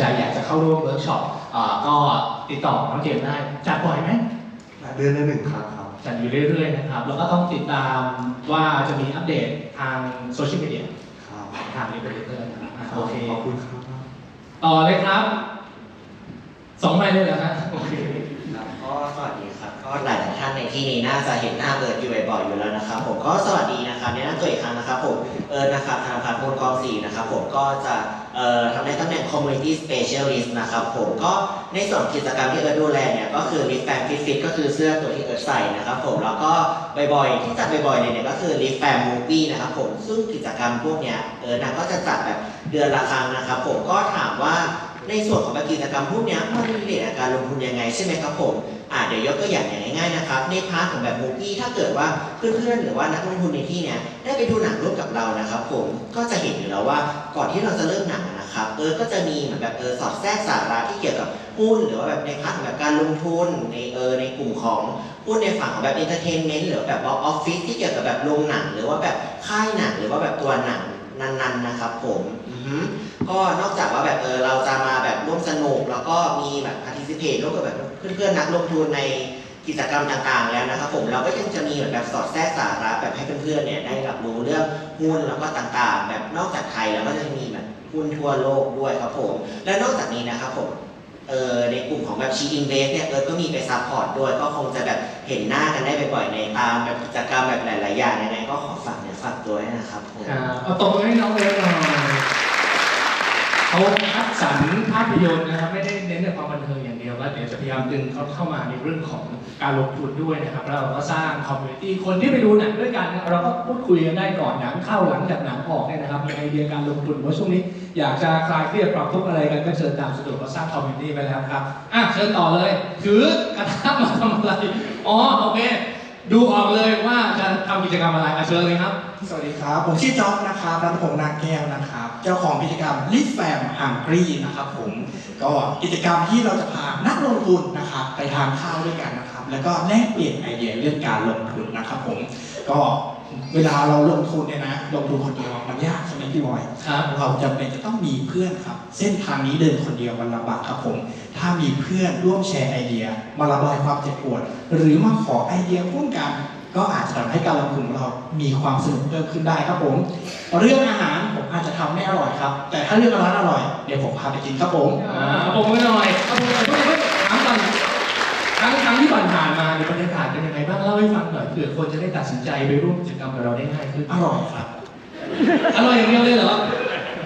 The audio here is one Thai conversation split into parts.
ใจอยากจะเข้าร่วมเวิร์กช็อปอ่าก็ติดต่อน้องเจมส์ได้จัดบ่อยไหมเดือนละหนึ่งครั้งครับจัดอยู่เรื่อยๆนะครับแล้วก็ต้องติดตามว่าจะมีอัปเดตทางโซเชียลมีเดียครับทางรีเบลเตอร์นะครับอะโอเคขอบคุณครับต่อเลยครับสองใบเลยเหรอฮะโอเคครับก็สวัสดีครับก็หลายๆท่านในที่นี้น่าจะเห็นหน้าเบิร์ดอยู่บ่อยๆอยู่แล้วนะครับผมก็สวัสดีนะครับในหน้าตัวอีกครั้งนะครับผมเอิร์ธนะครับธนพัฒน์มูลกองศรีนะครับผมก็จะเอ่อ ทำในตำแหน่ง community specialist นะครับผมก็ในส่วนกิจกรรมที่เอิร์ดูแลเนี่ยก็คือ lift fan fit fit ก็คือเสื้อตัวที่เอิร์ใส่นะครับผมแล้วก็บ่อยๆที่จัดบ่อยๆเนี่ยก็คือ lift fan movie นะครับผมซึ่งกิจกรรมพวกเนี้ยเอิร์ธนะก็จะจัดแบบเดือนละครั้งนะครับผมก็ถามว่า ในส่วนของกิจกรรมพวกเนี้ยมันมีเรื่องการลงทุนยังไงใช่ไหมครับผมอ่าเดี๋ยวยกตัวอย่างอย่างง่ายๆนะครับในพาร์ทของแบบมูฟี่ถ้าเกิดว่าเพื่อนๆหรือว่านักลงทุนในที่เนี้ยได้ไปดูหนังร่วมกับเรานะครับผมก็จะเห็นอยู่แล้วว่าก่อนที่เราจะเริ่มหนังนะครับเออก็จะมีเหมือนแบบเออสอดแทรกสาระที่เกี่ยวกับหุ้นหรือว่าแบบในพาร์ทของแบบการลงทุนในเออในกลุ่มของหุ้นในฝั่งของแบบเอนเตอร์เทนเมนต์หรือแบบออฟฟิศที่เกี่ยวกับแบบโรงหนัง หรือว่าแบบค่ายหนังหรือว่าแบบตัวหนังนั้นๆนะครับผม ก็นอกจากว่าแบบเออเราจะมาแบบร่วมสนุก แล้วก็มีแบบ participate ร่วมกับแบบเพื่อนๆนักลงทุนในกิจกรรมต่างๆ แล้วนะครับผมเราก็ยังจะมีแบบสอดแทรกสาระแบบให้เพื่อนๆเนี่ยได้รับรู้เรื่องหุ้นแล้วก็ต่างๆ แบบนอกจากไทยแล้วก็จะมีแบบหุ้นทั่วโลกด้วยครับผม และนอกจากนี้นะครับผมเออในกลุ่มของแบบชีอินเวสเนี่ยเออก็มีไปซัพพอร์ตด้วย ก็คงจะแบบเห็นหน้ากันได้บ่อยๆในตามแบบกิจกรรมแบบหลายๆอย่างยังไงก็ขอฝากเนี่ยฝากตัวด้วยนะครับผมครับเอาตบมือให้น้องเลหน่อย เขาคัดสรรภาพยนตร์นะครับไม่ได้เน้นแต่ความบันเทิงอย่างเดียวแล้วเดี๋ยวจะพยายามดึงเขาเข้ามาในเรื่องของการลงทุนด้วยนะครับแล้วเราก็สร้างคอมมูนิตี้คนที่ไปดูหนังด้วยกันเราก็พูดคุยกันได้ก่อนหนังเข้าหลังจากหนังออกเนี่ยนะครับมีไอเดียการลงทุนเพราช่วงนี้อยากจะคลายเครียดปรับทุกข์อะไรกันก็เชิญตามสะดวกเราสร้างคอมมูนิตี้ไปแล้วครับอะเชิญต่อเลยถือกระทะมาทำอะไรอ๋อโอเค ดูออกเลยว่าจะทำกิจกรรมอะไรอะเชิญเลยครับ สวัสดีครับ ผมชื่อจ๊อบนะครับรัตพงษ์นางแก้วนะครับ เจ้าของกิจกรรมลิฟแฟมฮังกรีนะครับผม ก็กิจกรรมที่เราจะพานักลงทุนนะครับไปทานข้าวด้วยกันนะครับ แล้วก็แลกเปลี่ยนไอเดียเรื่องการลงทุนนะครับผม ก็ เวลาเราลงทุนเนี่ยนะลงทุนคนเดียวมันยากใช่ไหมพี่บอยครับเราจำเป็นจะต้องมีเพื่อนครับ เส้นทางนี้เดินคนเดียวมันลำบากครับผม ถ้ามีเพื่อนร่วมแชร์ไอเดีย มาระบายความเจ็บปวด หรือมาขอไอเดียร่วมกัน ก็อาจจะทำให้การลงทุนของเรามีความสนุกเพิ่มขึ้นได้ครับผม เรื่องอาหารผมอาจจะทำไม่อร่อยครับ แต่ถ้าเรื่องร้านอร่อยเดี๋ยวผมพาไปกินครับผมอ่าเอาผมไม่หน่อยเอาผมหน่อยเพิ่งถามก่อนครั้งครั้งที่ผ่าน ผ่านๆมาในยบรรยากาศเป็นยังไงบ้างเล่าให้ฟังหน่อยเผื่อคนจะได้ตัดสินใจไปร่วมกิจกรรมกับเราได้ง่ายขึ้นอร่อยครับ อร่อยอย่างเดียวเลยเหรอ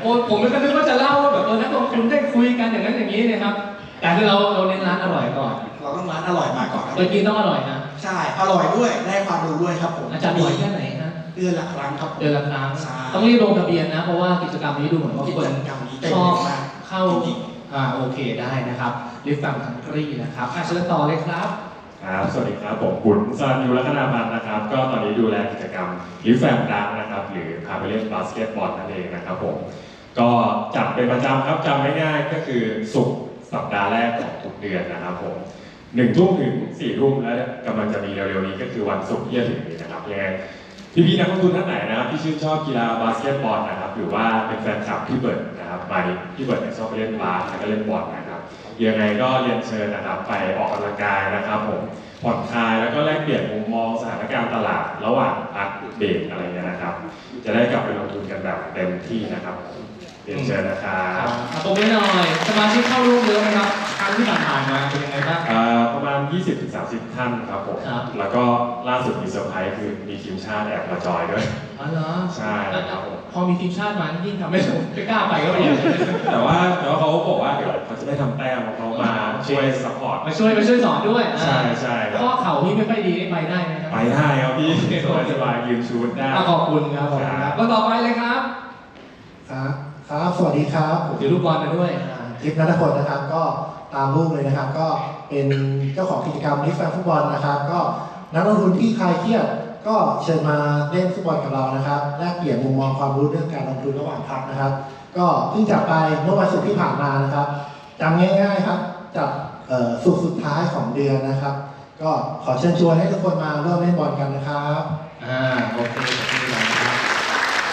โอ้ผมไม่ก็นึกว่าจะเล่าว่าแบบเออนักลงทุนได้คุยกันอย่างนั้นอย่างนี้เนะครับ แต่คือเราเราเน้นร้านอร่อยก่อนเราต้องร้านอร่อยมาก่อนครับ ไปกินต้องอร่อยนะใช่ อร่อยด้วย ได้ความรู้ด้วยครับผมอาจารย์บ่อยแค่ไหนนะเดือนละครั้งครับผม เดือนละครั้งใช่ ต้องรีบลงทะเบียนนะ เพราะว่ากิจกรรมนี้ดูเหมือนว่ากิคจน กรรมนี้เต็มชอบมากเข้าจริงอ่าโอเคได้นะครับลิฟต์ฟังคันทรีนะครับอะเชิญต่อเลยครับ ครับ สวัสดีครับ ผมบุญสรัญยูรัตนาพันธ์นะครับ ก็ตอนนี้ดูแลกิจกรรมลิฟแฟมดังนะครับ หรือพาไปเล่นบาสเกตบอลนั่นเองนะครับผม ก็จัดเป็นประจำครับจำง่ายๆก็คือศุกสัปดาห์แรกของทุกเดือนนะครับผมหนึ่งทุ่มถึงสี่ทุ่มแล้วกำลังจะมีเร็วๆนี้ก็คือวันศุกร์ที่จะถึงนี้นะครับยังไงพี่ๆนักลงทุนท่านไหนนะครับที่ชื่นชอบกีฬาบาสเกตบอลนะครับหรือว่าเป็นแฟนคลับพี่เบิร์ดนะครับไปพี่เบิร์ดชอบไปเล่นบาสแล้วก็เล่นบอลนะ ยังไงก็เรียนเชิญนะครับไปออกกำลังกายนะครับผมผ่อนคลายแล้วก็แลกเปลี่ยนมุมมองสถานการณ์ตลาดระหว่างพักเบรกอะไรเงี้ยนะครับ จะได้กลับไปลงทุนกันแบบเต็มที่นะครับเรียนเชิญนะครับอะตรงนี้หน่อย สมาชิกเข้าร่วมเยอะไหมครับ รั้งที่ผ่านๆมาเป็นยังไงบ้าง อ่าประมาณ 20-30 ท่านครับผม ครับ แล้วก็ล่าสุดมีเซอร์ไพรส์คือมีทีมชาติแอบมาจอยด้วย อ๋อเหรอใช่ครับผม พอมีทีมชาติมายิ่งทำให้ผมไม่กล้าไปก็ไปอย่างนั้นแต่ว่าแต่ว่าเขาบอกว่าเดี๋ยวเขาจะได้ทำแต้มเขามาช่วยซัพพอร์ต มาช่วยมาช่วยสอนด้วยใช่ใช่ครับข้อเข่าพี่ไม่ค่อยดีนี่ไปได้ไหมครับไปได้ครับพี่สบายสบายๆยืนชูดได้ อะขอบคุณครับขอบคุณครับก็ต่อไปเลยครับ ครับ ครับ สวัสดีครับ ถือลูกบอลมาด้วยอ่า ทิพย์นัทพลนะครับ ก็ตามรูปเลยนะครับ ก็เป็นเจ้าของกิจกรรมลิฟแฟนฟุตบอลนะครับ ก็นักลงทุนที่คลายเครียดก็เชิญมาเล่นฟุตบอลกับเรานะครับแลกเปลี่ยนมุมมองความรู้เรื่องการลงทุนระหว่างพักนะครับ ก็เพิ่งจับไปเมื่อวันศุกร์ที่ผ่านมานะครับจำง่ายๆครับจับเอ่อศุกสุดท้ายของเดือนนะครับ ก็ขอเชิญชวนให้ทุกคนมาร่วมเล่นบอลกันนะครับอ่าโอเคขอบคุณครับ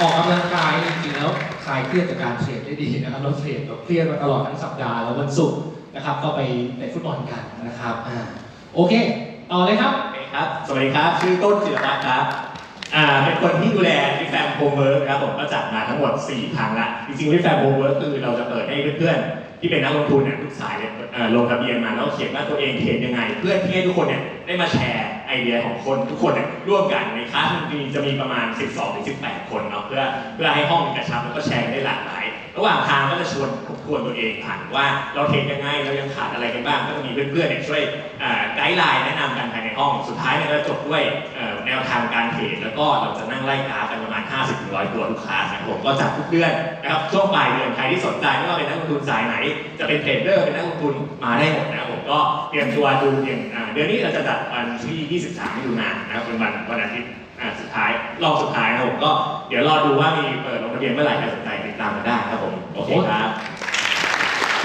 ออกกำลังกายจริงๆแล้วคลายเครียดจากการเทรดได้ดีนะครับเราเทรดแบบเครียดมาตลอดทั้งสัปดาห์แล้ววันศุกร์นะครับ ก็ไปเตะฟุตบอลกันนะครับอ่าโอเคต่อเลยครับโอเคครับ สวัสดีครับ ชื่อต้นจิรวัตรครับอ่าเป็นคนที่ดูแลริแฟมโฮมเวิร์กนะครับผมก็จัดมาทั้งหมด 4 ครั้งละจริงๆริแฟมโฮมเวิร์กคือเราจะเปิดให้เพื่อนๆ ที่เป็นนักลงทุนเนี่ยทุกสายเลยเอ่อลงทะเบียนมาแล้วเขียนว่าตัวเองเทรดยังไง เพื่อที่ให้ทุกคนเนี่ยได้มาแชร์ ไอเดียของคนทุกคนเนี่ยร่วมกันในคลาสมันจะมีประมาณ 12-18 คนเนาะเพื่อเพื่อให้ห้องมันกระชับแล้วก็แชร์ได้หลากหลาย ระหว่างทางก็จะชวนทบทวนตัวเองผ่านว่าเราเทรนยังไงเรายังขาดอะไรกันบ้าง ก็จะมีเพื่อนๆเนี่ยช่วยไกด์ไลน์แนะนำกันภายในห้อง สุดท้ายเนี่ยก็จะจบด้วยเแนวทางการเทรดแล้วก็เราจะนั่งไล่กราฟกันประมาณ 50-100 ตัวทุกคลาสนะครับผมก็จัดทุกเดือนนะครับช่วงปลายเดือนใครที่สนใจไม่ว่าเป็นนักลงทุนสายไหน จะเป็นเทรดเดอร์เป็นนักลงทุนมาได้หมดนะครับผมก็เตรียมตัวดูอย่างอ่าเดือนนี้เราจะจัดวันที่ 23มิถุนายนนะครับเป็นวันวันอาทิตย์อ่าสุดท้ายรอบสุดท้ายนะครับผมก็เดี๋ยวรอดูว่ามีเปิดลงทะเบียนเมื่อไหร่ใครสนใจติดตามกันได้ครับผมโอเคครับ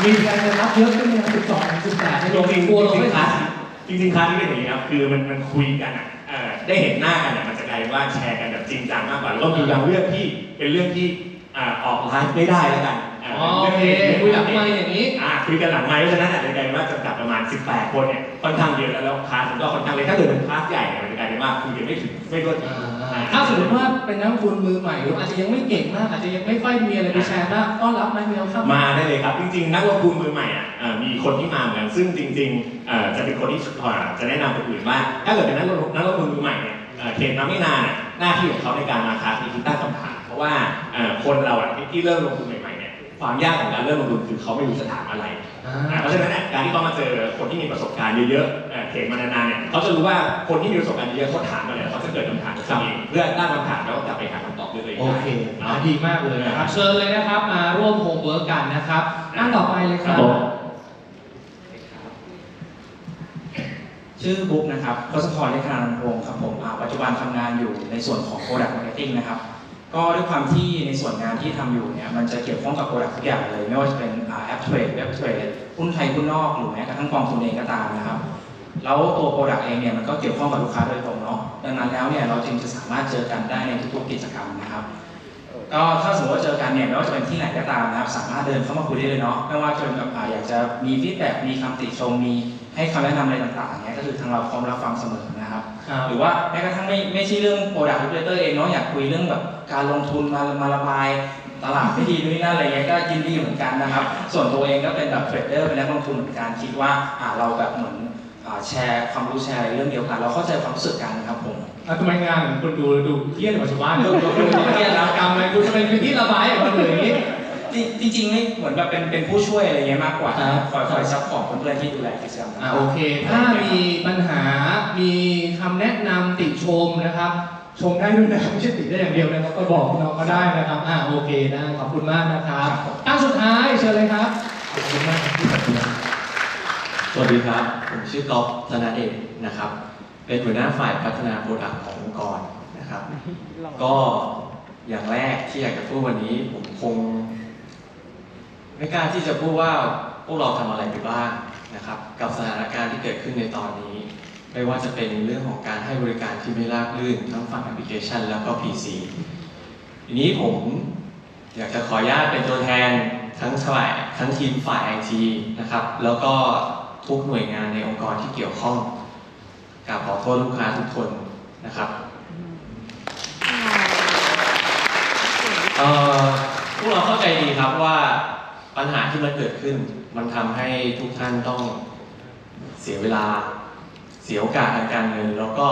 มีแฟนจะรับเยอะขึ้นเนี่ย12 18ให้ลงจริงกลัวๆเราจริไม่งๆคทัลานสจริงๆคลาสนี้เป็นอย่างนี้ครับคือมันมันคุยกันอะเอ่อ ได้เห็นหน้ากันอะมันจะกลายเป็นว่าแชร์กันแบบจริงจังมากกว่าแล้วก็มีบางเรื่องที่เป็นเรื่องที่อ่าออกไลฟ์ไม่ได้แล้วกันอ่าอ๋อโอเคคุยหลังไมค์อย่างนี้อ่าคุยกันหลังไมค์เพราะฉะนั้นอาจจะกลายเป็นว่าจำกัดประมาณ 18 คนเนี่ยค่อนข้างเยอะแล้วแล้วคลาสมันก็ค่อนข้างเล็กถ้าเกิดเป็นคลาสใหญ่เนี่ยมันจะกลายเป็นว่าคุยกันไม่ถึงไม่รวด ถ้าสมมติว่าเป็นนักลงทุนมือใหม่หรืออาจจะยังไม่เก่งมากอาจจะยังไม่ค่อยมีอะไรไปแชร์บ้างต้อนรับไหมมีเอาเข้ามา มาได้เลยครับ จริงๆ นักลงทุนมือใหม่อะเอ่อมีคนที่มาเหมือนกันซึ่งจริงๆเอ่อจะเป็นคนที่เอ่อจะแนะนำคนอื่นว่า ถ้าเกิดเป็นนักลงทุนนักลงทุนมือใหม่เนี่ยเอ่อเทรนมาไม่นานอะหน้าที่ของเขาในการมาคลาสนี้คือตั้งคำถามเพราะว่าเอ่อคนเราอะที่ที่เริ่มลงทุนใหม่ๆเนี่ย ความยากของการเริ่มลงทุนคือเขาไม่รู้จะถามอะไรอ่อ่าาเพราะฉะนั้นเนี่ยการที่เขามาเจอคนที่มีประสบการณ์เยอะๆเอ่อเทรดมานานๆเนี่ยเขาจะรู้ว่าคนที่มีประสบการณ์เยอะๆเขาถามอะไรเขาจะเกิดคำถามขึ้นมาเองเพื่อตั้งคำถามแล้วก็กลับไปหาคำตอบด้วยตัวเองโอเคได้อ่าดีมากเลยนะครับ เชิญเลยนะครับมาร่วมโฮมเวิร์กกันนะครับนั่งต่อไปเลยครับ ชื่อบุ๊กนะครับทศพรเลขานันพงศ์ครับผมอ่าปัจจุบันทำงานอยู่ในส่วนของ Product Marketing นะครับ ก็ด้วยความที่ในส่วนงานที่ทำอยู่เนี่ยมันจะเกี่ยวข้องกับ Product ทุกอย่างเลย ไม่ว่าจะเป็นแอปเทรดเว็บเทรดหุ้นไทยหุ้นนอกหรือแม้กระทั่งกองทุนเองก็ตามนะครับแล้วตัว Product เองเนี่ยมันก็เกี่ยวข้องกับลูกค้าโดยตรงเนาะดังนั้นแล้วเนี่ยเราจึงจะสามารถเจอกันได้ในทุกๆกิจกรรมนะครับก็ถ้าสมมติว่าเจอกันเนี่ยไม่ว่าจะเป็นที่ไหนก็ตามนะครับ สามารถเดินเข้ามาคุยได้เลยเนาะไม่ว่าจะเป็นแบบอาอยากจะมีฟีดแบ็มีคำติชมมีให้คำแนะนำอะไรต่างๆเนี่ยก็คือทางเราพร้อมรับฟังเสมอ หรือว่าแม้กระทั่งไม่ไม่ใช่เรื่อง product operator เองเนาะอยากคุยเรื่องแบบการลงทุนมามาระบายตลาดไม่ดีนู่นนี่นั่นอะไรเงี้ยก็ยินดีเหมือนกันนะครับ ส่วนตัวเองก็เป็นแบบเทรดเดอร์เป็นนักลงทุนเหมือนกันคิดว่าอ่าเราแบบเหมือนอ่าแชร์ความรู้แชร์อะไรเรื่องเดียวกัน เราเข้าใจความรู้สึกกันนะครับผมอะทำไมงานของคุณดูดูเครียดกว่าชาวบ้านดูดูดูเครียดแล้วกรรมเลยคุณจะเป็นพื้นที่ระบายของคนอื่นอย่างนี้ จริงจริงๆไม่เหมือนแบบเป็นเป็นผู้ช่วยอะไรเงี้ยมากกว่าครับ คอยคอยซัพพอร์ตเพื่อนๆที่ดูแลกิจกรรม อ่าโอเค ถ้ามีปัญหา มีคำแนะนำติชมนะครับ ชมได้ด้วยนะครับไม่ใช่ติได้อย่างเดียวนะครับ ก็บอกน้องก็ได้นะครับ อ่าโอเคได้ขอบคุณมากนะครับท่านสุดท้ายเชิญเลยครับ ขอบคุณมากครับที่ตัดสินสวัสดีครับ ผมชื่อก๊อฟธนาเดชนะครับ เป็นหัวหน้าฝ่ายพัฒนาโปรดักต์ขององค์กรนะครับ ก็อย่างแรกที่อยากจะพูดวันนี้ผมคง ไม่กล้าที่จะพูดว่าพวกเราทำอะไรไปบ้างนะครับกับสถานการณ์ที่เกิดขึ้นในตอนนี้ ไม่ว่าจะเป็นเรื่องของการให้บริการที่ไม่ราบรื่นทั้งฝั่งแอปพลิเคชัน แล้วก็ PC ทีนี้ผมอยากจะขออนุญาตเป็นตัวแทนทั้งฝ่ายทั้งทีมฝ่ายไอทีนะครับแล้วก็ทุกหน่วยงานในองค์กรที่เกี่ยวข้องกราบขอโทษลูกค้าทุกคนนะครับเอ่อพวกเราเข้าใจดีครับว่า ปัญหาที่มันเกิดขึ้น มันทำให้ทุกท่านต้องเสียเวลา เสียโอกาสทางการเงิน แล้วก็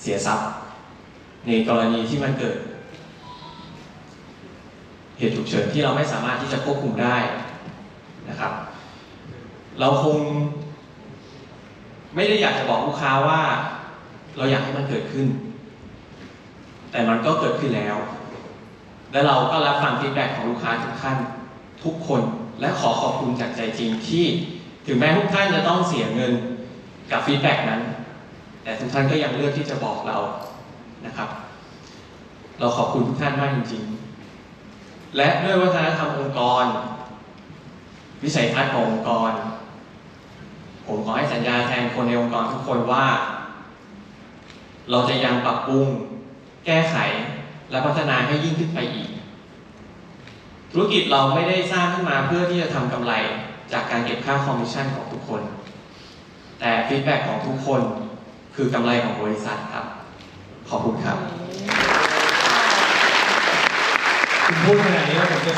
เสียทรัพย์ ในกรณีที่มันเกิด เหตุฉุกเฉินที่เราไม่สามารถที่จะควบคุมได้นะครับ เราคง ไม่ได้อยากจะบอกลูกค้าว่า เราอยากให้มันเกิดขึ้น แต่มันก็เกิดขึ้นแล้ว และเราก็รับฟังฟีดแบ็กของลูกค้าทุกท่านทุกคน และขอขอบคุณจากใจจริงที่ถึงแม้ทุกท่านจะต้องเสียเงินกับฟีดแบ็กนั้น แต่ทุกท่านก็ยังเลือกที่จะบอกเรานะครับ เราขอบคุณทุกท่านมากจริง ๆ และด้วยวัฒนธรรมองค์กร วิสัยทัศน์ขององค์กร ผมขอให้สัญญาแทนคนในองค์กรทุกคนว่า เราจะยังปรับปรุงแก้ไข และพัฒนาให้ยิ่งขึ้นไปอีก ธุรกิจเราไม่ได้สร้างขึ้นมาเพื่อที่จะทำกำไรจากการเก็บค่าคอมมิชชั่นของทุกคน แต่ฟีดแบ็กของทุกคนคือกำไรของบริษัทครับ ขอบคุณครับ คุณพูดขนาดนี้แล้วผมจะ